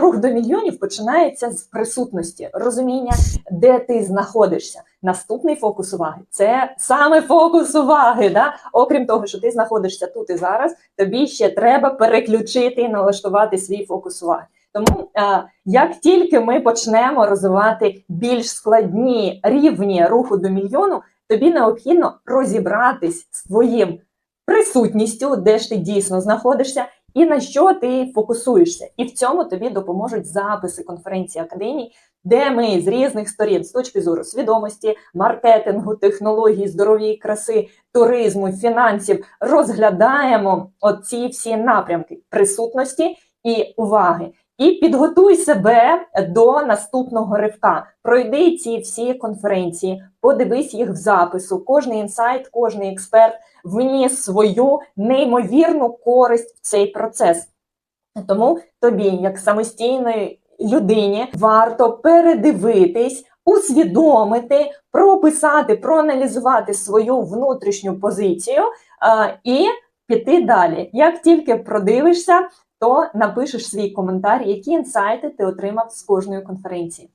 Рух до мільйонів починається з присутності, розуміння, де ти знаходишся. Наступний фокус уваги це саме фокус уваги. Да? Окрім того, що ти знаходишся тут і зараз, тобі ще треба переключити і налаштувати свій фокус уваги. Тому як тільки ми почнемо розвивати більш складні рівні руху до мільйону, тобі необхідно розібратись з твоїм присутністю, де ж ти дійсно знаходишся, і на що ти фокусуєшся. І в цьому тобі допоможуть записи конференції академії, де ми з різних сторін, з точки зору свідомості, маркетингу, технологій, здоров'я і краси, туризму, фінансів, розглядаємо оці всі напрямки присутності і уваги. І підготуй себе до наступного ривка. Пройди ці всі конференції, подивись їх в запису. Кожний інсайт, кожний експерт вніс свою неймовірну користь в цей процес. Тому тобі, як самостійної людині, варто передивитись, усвідомити, прописати, проаналізувати свою внутрішню позицію а, і піти далі. Як тільки продивишся, то напишеш свій коментар, які інсайти ти отримав з кожної конференції.